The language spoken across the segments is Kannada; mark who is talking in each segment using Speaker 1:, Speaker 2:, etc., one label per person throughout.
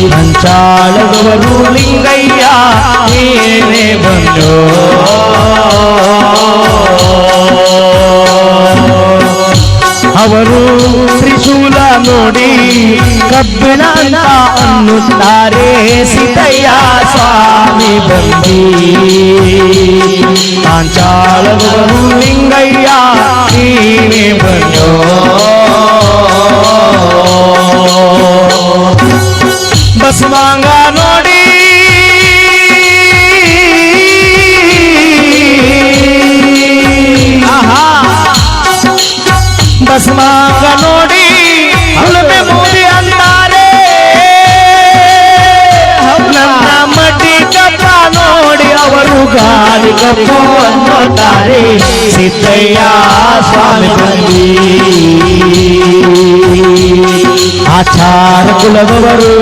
Speaker 1: ಪಂಚಾಳದವರು ಲಿಂಗಯ್ಯ ನೀನೇ ಬಂದು ಅವರು ತ್ರಿಶೂಲ ನೋಡಿ ಕಬ್ಬಿಣ ಅಂತ ಅನ್ನುತ್ತಾರೆ ಸಿದ್ದಯ್ಯ ಸ್ವಾಮಿ ಬಂದಿ ಪಾಂಚಾಳದವರು ಲಿಂಗಯ್ಯ ನೀನೇ ಬಂದು ಬಸವಾಂಗ ನೋಡಿ ಆಹಾ ಬಸವಾಂಗ ನೋಡಿ ಹಲವೆ ಮೂಡಿ ಅಂತಾರೆ ನನ್ನ ಮಡ್ಡಿ ಕಪ್ಪ ನೋಡಿ ಅವರು ಗಾಳಿ ಕಪ್ಪು ಅನ್ನುತ್ತಾರೆ ಸಿದ್ದಯ್ಯ ಸ್ವಾಮಿ ಬಂದಿ ಆಚಾರ ಕುಲದವರು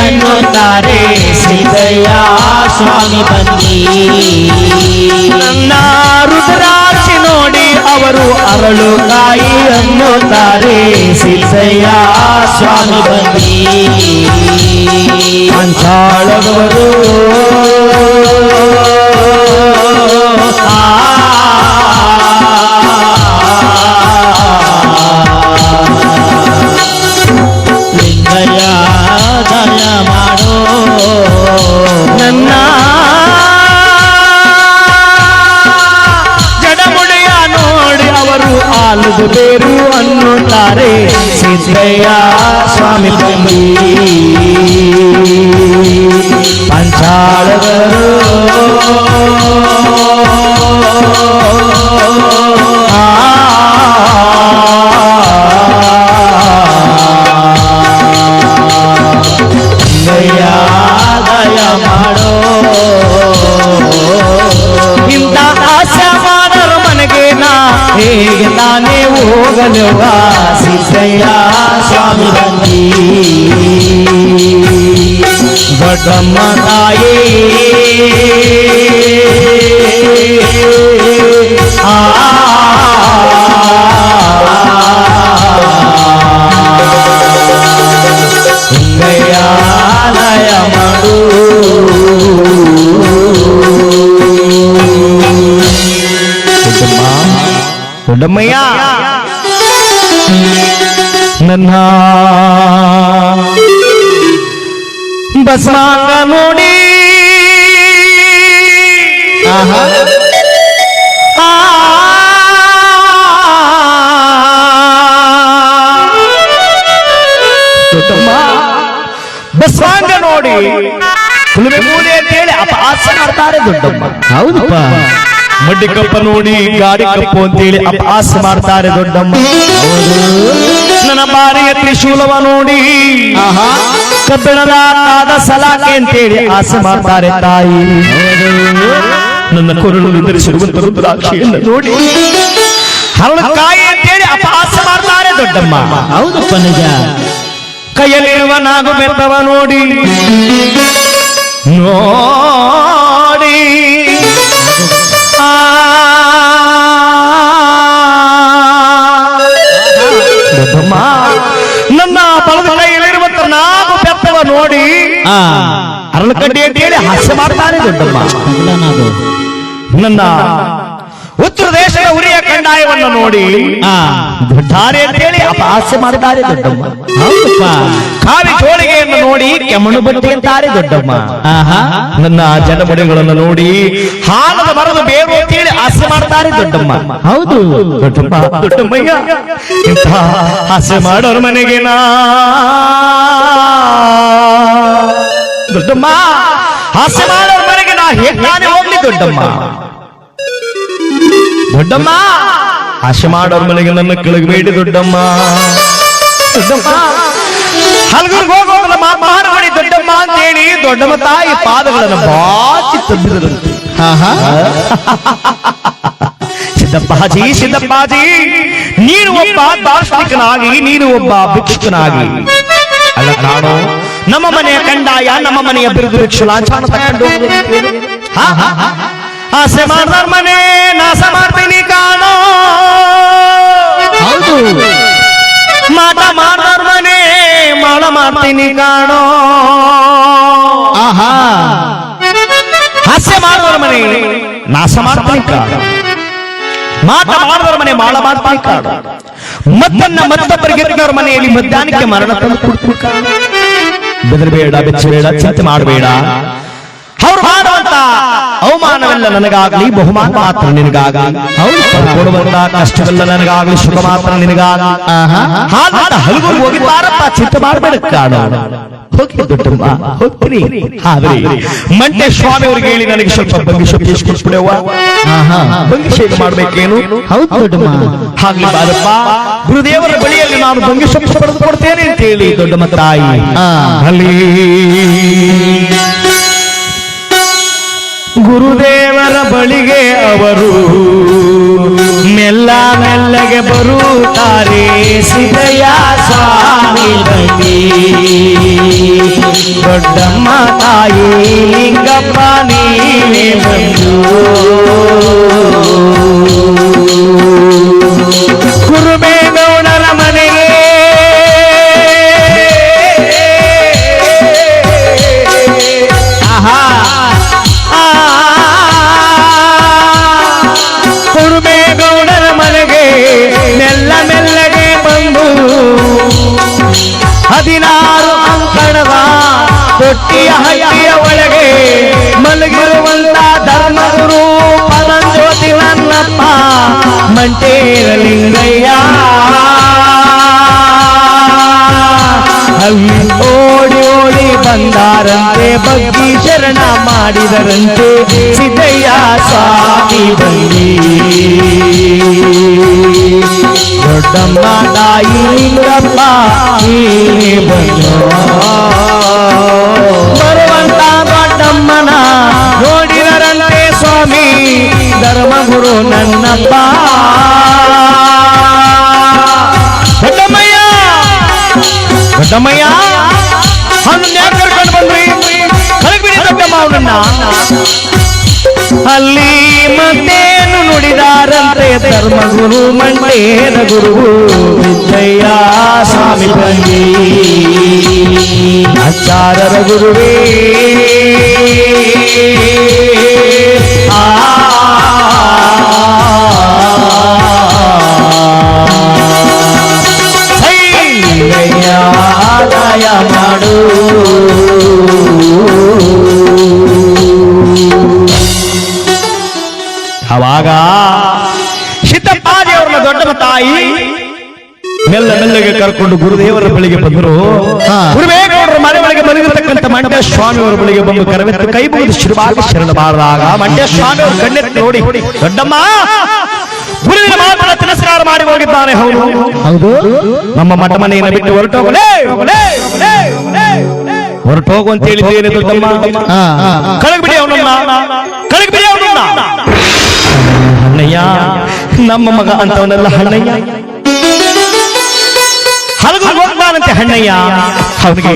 Speaker 1: ಅನ್ನುತ್ತಾರೆ ಸಿದ್ದಯ್ಯ ಸ್ವಾಮಿ ಬಂದಿ ನನ್ನ ರುದ್ರಾಕ್ಷಿ ನೋಡಿ ಅವರು ಅರಳು ಕಾಯಿ ಅನ್ನುತ್ತಾರೆ ಸಿದ್ದಯ್ಯ ಸ್ವಾಮಿ ಬಂದಿ ಪಂಚಾಳದವರು ಬೇರು ಅನ್ನುತ್ತಾರೆ ಸಿದ್ದಯ್ಯ ಸ್ವಾಮಿ ಹೋಗಲುವ ಸಿದ್ದಯ್ಯ ಸ್ವಾಮಿ ಬಂದಿ ದೊಡ್ಡಮ್ಮ ತಾಯಿ ದಯ ಮಾಡು ದೊಡ್ಡಮ್ಮಯ್ಯ ನನ್ನ ಬಸವಾಂಗ ನೋಡಿ ಆಹಾ ಆ ದೊಡ್ಡಮ್ಮ ಬಸವಾಂಗ ನೋಡಿ ಕುಲುಮೆ ಮೂಲೆ ಅಂತೇಳಿ ಅಪಹಾಸ್ಯ ಮಾಡ್ತಾರೆ ದೊಡ್ಡಮ್ಮ.
Speaker 2: ಹೌದಪ್ಪ.
Speaker 1: ಮಡ್ಡಿ ಕಪ್ಪ ನೋಡಿ ಗಾಡಿ ಕಪ್ಪು ಅಂತೇಳಿ ಅಪಹಾಸ ಮಾಡ್ತಾರೆ ದೊಡ್ಡಮ್ಮ. ನನ್ನ ಬಾರಿಯ ತ್ರಿಶೂಲವ ನೋಡಿ ಕಬ್ಬಿಣದ ಆದ ಸಲಾಕೆ ಅಂತೇಳಿ ಆಸೆ ಮಾಡ್ತಾರೆ ತಾಯಿ. ನನ್ನ ಕೊರಳು ನಿಂದರಿಸಿರುವಂತ ರುದ್ರಾಕ್ಷಿಯನ್ನು ನೋಡಿ. ಹರಳುಕಾಯಿ ಅಂತೇಳಿ ಅಪಹಾಸ ಮಾಡ್ತಾರೆ ದೊಡ್ಡಮ್ಮ.
Speaker 2: ಹೌದಪ್ಪ ನಿಜ.
Speaker 1: ಕೈಯಲ್ಲಿರುವ ನಾಗು ಬೆತ್ತವ ನೋಡಿ. ನೋಡಿ. ನನ್ನ ಬಲದ ಕೈಯಲ್ಲಿರುವಂತ ನಾಗು ಬೆತ್ತವ ನೋಡಿ.
Speaker 2: ಆ.
Speaker 1: ಅಂತ ಹೇಳಿ ಹಾಸ್ಯ ಮಾಡ್ತಾರೆ ದೊಡ್ಡಮ್ಮ. ನನ್ನ ಉತ್ತರ ದೇಶದ ಉರಿಯ ಕಂಡಾಯವನ್ನು ನೋಡಿ.
Speaker 2: ಆ.
Speaker 1: ಅಂತ ಹೇಳಿ ಅಪಹಾಸ್ಯ ಮಾಡ್ತಾರೆ ದೊಡ್ಡಮ್ಮ. ಕಾವಿ ಜೋಳಿಗೆಯನ್ನು ನೋಡಿ ಕೆಮ್ಮಣ್ಣು ಬಟ್ಟಿ ಅಂತಾರೆ ದೊಡ್ಡಮ್ಮ. ನನ್ನ ಜನಮಡಿಗಳನ್ನು ನೋಡಿ ಹಾಲದ ಮರದ ಬೇರು ಅಂತೇಳಿ ಹಾಸ್ಯ ಮಾಡ್ತಾರೆ ದೊಡ್ಡಮ್ಮ.
Speaker 2: ಹೌದು.
Speaker 1: ದೊಡ್ಡಮ್ಮ ದೊಡ್ಡಮ್ಮಯ್ಯ ಇಂಥ ಹಾಸ್ಯ ಮಾಡೋರ ಮನೆಗೆ ನಾ. ದೊಡ್ಡಮ್ಮ ಹಾಸ್ಯ ಮಾಡೋರ ಮನೆಗೆ ನಾ ಹೇಗೆ ನಾನೇ ಹೋಗ್ಲಿ ದೊಡ್ಡಮ್ಮ. ದೊಡ್ಡಮ್ಮ ಹಾಸ್ಯ ಮಾಡೋರ ಮನೆಗೆ ನನ್ನ ಕೆಳಗಬೇಡಿ ದೊಡ್ಡಮ್ಮ ದೊಡ್ಡಮ್ಮ ಹಲಗರಿಗೆ ಹೋಗೋಲ್ಲ ಮಾತಾಡ ಮಾಡಿ ದೊಡ್ಡಮ್ಮ ಅಂತ ಹೇಳಿ ದೊಡ್ಡಮ್ಮ ತಾಯಿ ಪಾದಗಳನ್ನು ಬಾಚಿ ತಂದಿರದಂತೆ
Speaker 2: ಆಹಾ
Speaker 1: ಸಿದ್ದಪ್ಪಾಜಿ ಸಿದ್ದಪ್ಪಾಜಿ ನೀನು ಒಬ್ಬ ದಾರ್ಶನಿಕನಾಗಿ ನೀನು ಒಬ್ಬ ಭಿಕ್ಷುಕನಾಗಿ ಅಲ್ಲ ಕಾಣೋ ನಮ್ಮ ಮನೆಯ ಕಂದಾಯ ನಮ್ಮ ಮನೆಯ ಬಿರುದು ಭಿಕ್ಷು ಲಾಂಛನ ತಗೊಂಡು ಹಾ, ಹಾ, ಹಾ. ಆಸೆ ಮಾಡ್ದಾರ ಮನೆ ನಾಸ ಮಾಡ್ತೀನಿ ಕಾಣೋ.
Speaker 2: ಹೌದು.
Speaker 1: ಮಾಟ ಮಾಡ್ದಾರ ಮನೆ ಮಾಡ ಮಾಡ್ತೀನಿ ಕಾಣೋ.
Speaker 2: ಆಹಾ.
Speaker 1: ಹಾಸ್ಯ ಮಾಡುವವರ ಮನೆ ನಾಸ ಮಾಡ್ತೀನಿ ಕಾಣೋ. ಮಾಟ ಮಾಡಿದವರ ಮನೆ ಮಾಳ ಮಾಡ್ತೀನಿ ಕಾಣೋ. ಮತ್ತನ್ನ ಮತ್ತೊಬ್ಬರಿಗೆ ಎತ್ತಿದವರ ಮನೆಯಲ್ಲಿ ಮಧ್ಯಾಹ್ನಕ್ಕೆ ಮರಣ ತಂದು ಕೊಡ್ತೀನಿ ಕಾಣೋ. ಬೆದರಬೇಡ ಬೆಚ್ಚಬೇಡ ಚಿಂತೆ ಮಾಡಬೇಡ. ಅವ್ರು ಮಾಡುವಂತ ಅವಮಾನವೆಲ್ಲ ನನಗಾಗಲಿ ಬಹುಮಾನ ಮಾತ್ರ ನಿನಗಾಗಲಿ.
Speaker 2: ಹೌದು.
Speaker 1: ಕೊಡುವಂತ ಕಷ್ಟವೆಲ್ಲ ನನಗಾಗಲಿ ಸುಖ ಮಾತ್ರ ನಿನಗಾಗಲಿ.
Speaker 2: ಆಹಾ
Speaker 1: ಹಾಗಾದ ಹಲವು ಹೋಗಿದ್ದಾರಪ್ಪ ಚಿಂತೆ ಮಾಡಬೇಡ ಕಾಡು. ಹೋಗಿ ದೊಡ್ಡಮ್ಮ ಹೋಗ್ತೀನಿ. ಆದ್ರೆ ಮಂಟೆ ಸ್ವಾಮಿ ಅವ್ರಿಗೆ ಹೇಳಿ ನನಗೆ ಸ್ವಲ್ಪ ಬಂಗಿ ಕೊಡ್ಬಿಡವ್ವ
Speaker 2: ಆಹಾ
Speaker 1: ಬಂಗಿ ಶೇಖ ಮಾಡ್ಬೇಕೇನು?
Speaker 2: ಹೌದು ದೊಡ್ಡಮ್ಮ.
Speaker 1: ಹಾಗೆ ಬಾರಪ್ಪ. ಗುರುದೇವರ ಬಳಿಯಲ್ಲಿ ನಾನು ಬಂಗಿ ಶಕ್ತಿ ಪಡೆದು ಕೊಡ್ತೇನೆ ಅಂತ ಹೇಳಿ ದೊಡ್ಡಮ್ಮ ತಾಯಿ. ಅಲ್ಲಿ ಗುರುದೇವರ ಬಳಿಗೆ ಅವರು ಮೆಲ್ಲ ಮೆಲ್ಲಗೆ ಬರುತ್ತಾರೆ ಸಿದಯ ಸ್ವಾಮಿ ದೊಡ್ಡಮ್ಮ ತಾಯಿ ಲಿಂಗಪ್ಪ ನೀವೇ ಬಂದು. ತೊಟ್ಟಿಯ ಹಳ್ಳಿಯ ಒಳಗೆ ಮಲಗಿರುವಂತ ಧರ್ಮಗುರು ಪರಂಜ್ಯೋತಿ ನನ್ನಪ್ಪ, ಮಂಟೇರಲಿಂಗಯ್ಯ ಅಲ್ಲಿ ಓಡಿ ಓಡಿ ಬಂದಾರಂತೆ ಬಗ್ಗಿ ಶರಣ ಮಾಡಿದರಂತೆ, ಸಿದ್ದಯ್ಯ ಸ್ವಾಮಿ ಬಂದಿ ದೊಡ್ಡಮ್ಮ ತಾಯಿ ಲಿಂಗಪ್ಪ ಬಂದ. ಧರ್ಮಗುರು ನನ್ನಪ್ಪ ದೊಡ್ಡಮ್ಮಯ್ಯ ದೊಡ್ಡಮ್ಮಯ್ಯ ಅವನನ್ನ ಯಾಕೆ ಕರ್ಕೊಂಡು ಬಂದ್ರಿ ಕಳಗ್ಬಿಡಿ ದೊಡ್ಡಮ್ಮ ಅವನನ್ನ ಅಲ್ಲಿ ಮತ್ತೇನು ನುಡಿದಾರಂತೆ ಧರ್ಮಗುರು ಮಂಡೇನ ಗುರು ವಿಜಯ ಸ್ವಾಮಿ ಬಂದಿ ಆಚಾರರ ಗುರುವೇ ಆದಾಯ ಮಾಡು ಅವಾಗ ಸಿದ್ದಪ್ಪಾಜಿಯವ್ರನ್ನ ದೊಡ್ಡ ತಾಯಿ ಮೆಲ್ಲ ಮೆಲ್ಲಗೆ ಕರ್ಕೊಂಡು ಗುರುದೇವರ ಬಳಿಗೆ ಬಂದರು. ಗುರುವೇಗೌಡರ ಮನೆ ಒಳಗೆ ಮಲಗಿರ್ತಕ್ಕಂಥ ಮಂಡ್ಯ ಸ್ವಾಮಿ ಅವರ ಬಳಿಗೆ ಬಂದು ಕರವೆತ್ತು ಕೈ ಮುಗಿದು ಶಿರವಾಗಿ ಶರಣ ಬಾರದಾಗ ಮಂಡ್ಯ ಸ್ವಾಮಿ ಅವರು ಕಣ್ಣೆತ್ತಿ ನೋಡಿ ದೊಡ್ಡಮ್ಮ ಗುರುವಿನ ಮಾತನ್ನ ತಿರಸ್ಕಾರ ಮಾಡಿ ಹೋಗಿದ್ದಾನೆ. ಹೌದು.
Speaker 2: ಹೌದು.
Speaker 1: ನಮ್ಮ ಮಠ ಮನೆಯನ್ನು ಬಿಟ್ಟು ಹೊರಟೋಗಲೇ. ಹೊರಟೋಗು ಅಂತ ಹೇಳಿದ್ದೇನೆ
Speaker 2: ಆ,
Speaker 1: ಕಳಗ್ಬಿಡಿ ಅವನನ್ನ. ಕಳಗ್ಬಿಡಿ ಅವನನ್ನ. ಅಣ್ಣಯ್ಯ ನಮ್ಮ ಮಗ ಅಂತವನೆಲ್ಲ ಅಣ್ಣಯ್ಯ ಹಲಗು ಹೋಗ್ತಾನಂತೆ ಅಣ್ಣಯ್ಯ ಅವನಿಗೆ